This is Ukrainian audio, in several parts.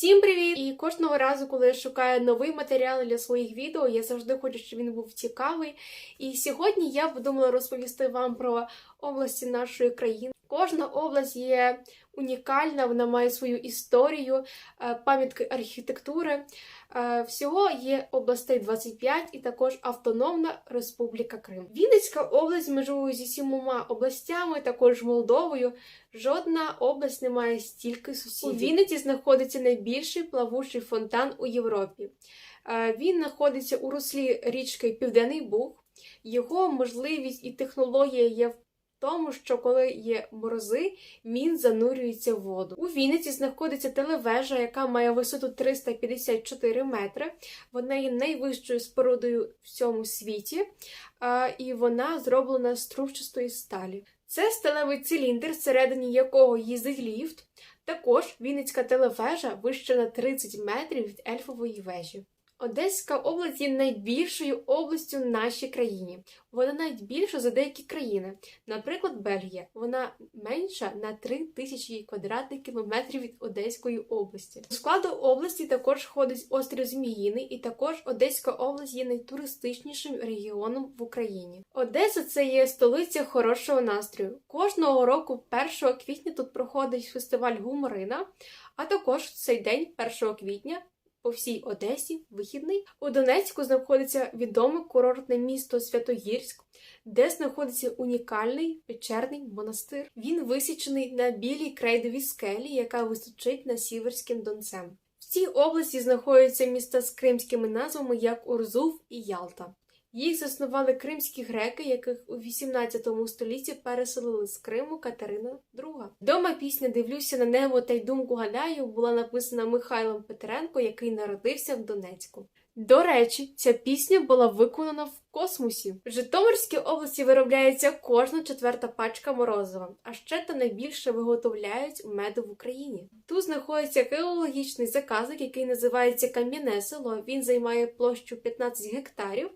Всім привіт! І кожного разу, коли я шукаю новий матеріал для своїх відео, я завжди хочу, щоб він був цікавий. І сьогодні я подумала розповісти вам про області нашої країни. Кожна область є унікальна, вона має свою історію, е, пам'ятки архітектури. Е, Всього є областей 25 і також Автономна Республіка Крим. Вінницька область межує зі сімома областями, також Молдовою. Жодна область не має стільки сусідів. У Вінниці знаходиться найбільший плавучий фонтан у Європі. Е, Він знаходиться у руслі річки Південний Буг. Його можливість і технологія є в тому, що коли є морози, він занурюється в воду. У Вінниці знаходиться телевежа, яка має висоту 354 метри. Вона є найвищою спорудою в цьому світі, і вона зроблена з трубчастої сталі. Це сталевий циліндр, всередині якого їздить ліфт. Також Вінницька телевежа вища на 30 метрів від ельфової вежі. Одеська область є найбільшою областю в нашій країні. Вона навіть більша за деякі країни. Наприклад, Бельгія. Вона менша на 3 тисячі квадратних кілометрів від Одеської області. До складу області також входить острів Зміїний, і також Одеська область є найтуристичнішим регіоном в Україні. Одеса це є столиця хорошого настрою. Кожного року, 1 квітня, тут проходить фестиваль Гуморина, а також в цей день, 1 квітня, по всій Одесі вихідний. У Донецьку знаходиться відоме курортне місто Святогірськ, де знаходиться унікальний печерний монастир. Він висічений на білій крейдовій скелі, яка височить над Сіверським Донцем. В цій області знаходяться міста з кримськими назвами, як Урзув і Ялта. Їх заснували кримські греки, яких у 18 столітті переселили з Криму Катерина II. Дома пісня Дивлюся на небо та й думку гадаю була написана Михайлом Петренко, який народився в Донецьку. До речі, ця пісня була виконана в космосі. В Житомирській області виробляється кожна четверта пачка морозива, а ще та найбільше виготовляють меду в Україні. Тут знаходиться геологічний заказник, який називається Кам'яне село. Він займає площу 15 гектарів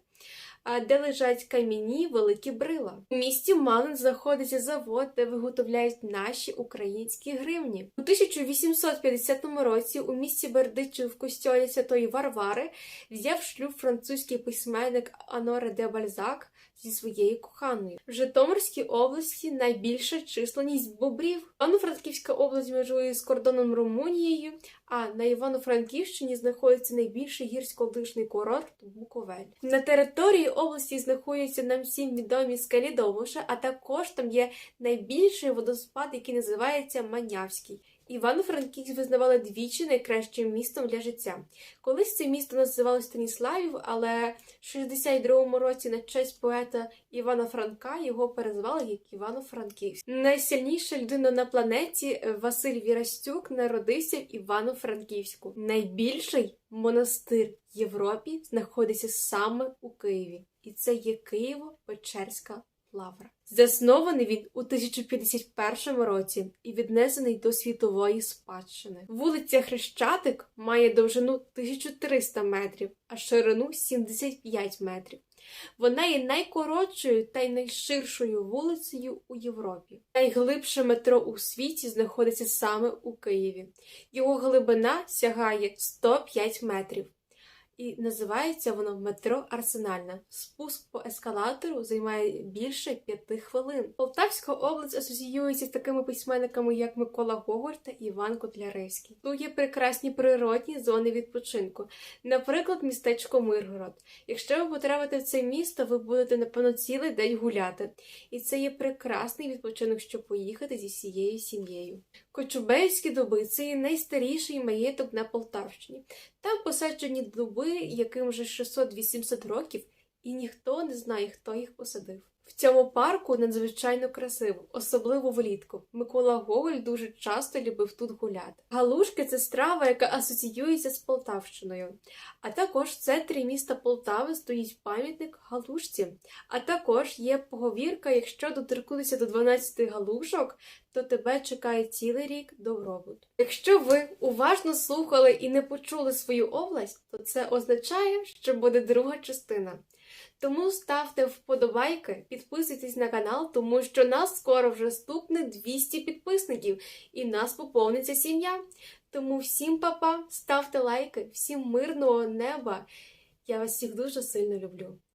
де лежать кам'яні великі брила. У місті Малин знаходиться завод, де виготовляють наші українські гривні. У 1850 році у місті Бердичів в костьолі Святої Варвари взяв шлюб французький письменник Аноре де Бальзак зі своєю коханою. В Житомирській області найбільша численність бобрів. Івано-Франківська область межує з кордоном Румунією, а на Івано-Франківщині знаходиться найбільший гірськолижний курорт Буковель. На території області знаходяться нам всім відомі скелі Довбуша, а також там є найбільший водоспад, який називається Манявський. Івано-Франківськ визнавали двічі найкращим містом для життя. Колись це місто називалося Станіславів, але в 62-му році на честь поета Івана Франка його перезвали як Івано-Франківськ. Найсильніша людина на планеті Василь Вірастюк народився в Івано-Франківську. Найбільший монастир Європі знаходиться саме у Києві, і це є Києво-Печерська лавра. Заснований він у 1051 році і віднесений до світової спадщини. Вулиця Хрещатик має довжину 1300 метрів, а ширину 75 метрів. Вона є найкоротшою та й найширшою вулицею у Європі. Найглибше метро у світі знаходиться саме у Києві. Його глибина сягає 105 метрів. І називається воно метро Арсенальне. Спуск по ескалатору займає більше п'яти хвилин. Полтавська область асоціюється з такими письменниками, як Микола Гоголь та Іван Котляревський. Тут є прекрасні природні зони відпочинку, наприклад, містечко Миргород. Якщо ви потрапите в це місто, ви будете напевно цілий день гуляти. І це є прекрасний відпочинок, щоб поїхати зі всією сім'єю. Кочубейські дуби це є найстаріший маєток на Полтавщині. Там посаджені дуби, яким вже 600-800 років, і ніхто не знає, хто їх посадив. В цьому парку надзвичайно красиво, особливо влітку. Микола Гоголь дуже часто любив тут гуляти. Галушки це страва, яка асоціюється з Полтавщиною. А також в центрі міста Полтави стоїть пам'ятник галушці. А також є поговірка, якщо доторкнутися до 12 галушок, то тебе чекає цілий рік добробут. Якщо ви уважно слухали і не почули свою область, то це означає, що буде друга частина. Тому ставте вподобайки, підписуйтесь на канал, тому що нас скоро вже стукне 200 підписників і нас поповниться сім'я. Тому всім папа, ставте лайки, всім мирного неба. Я вас всіх дуже сильно люблю.